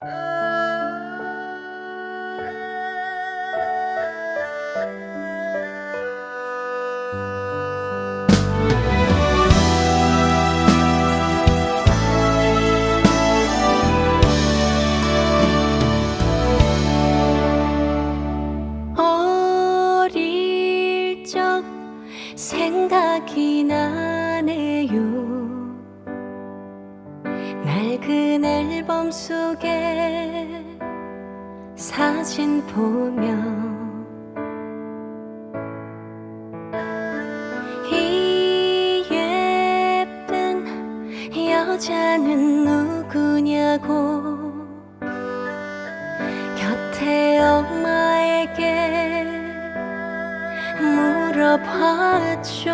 Uh... 마음속에 사진 보며 이 예쁜 여자는 누구냐고 곁에 엄마에게 물어봤죠.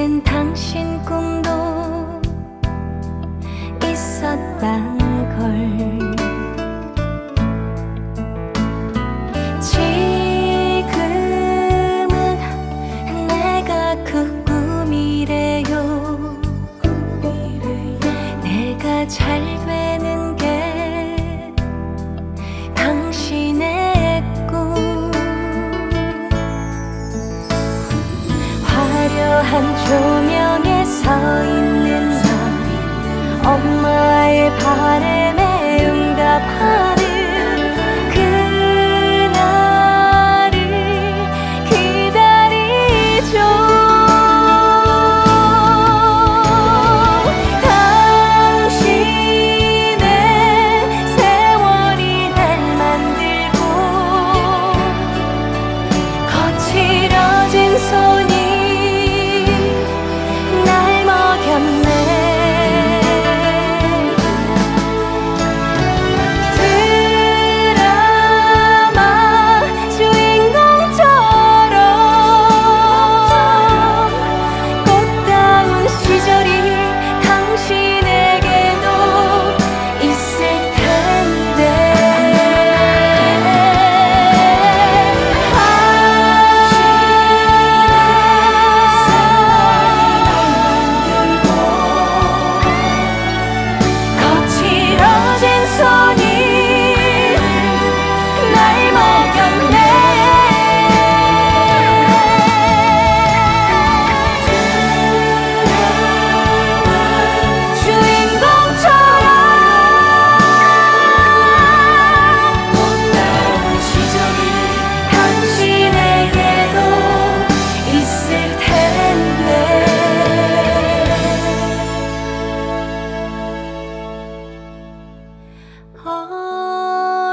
땐 당신 꿈도 있었단 걸. 지금은 내가 그 꿈이래요. 내가 잘 한 조명에 서 있는 너 엄마의 바람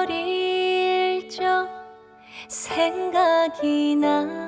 어릴 적 생각이 나.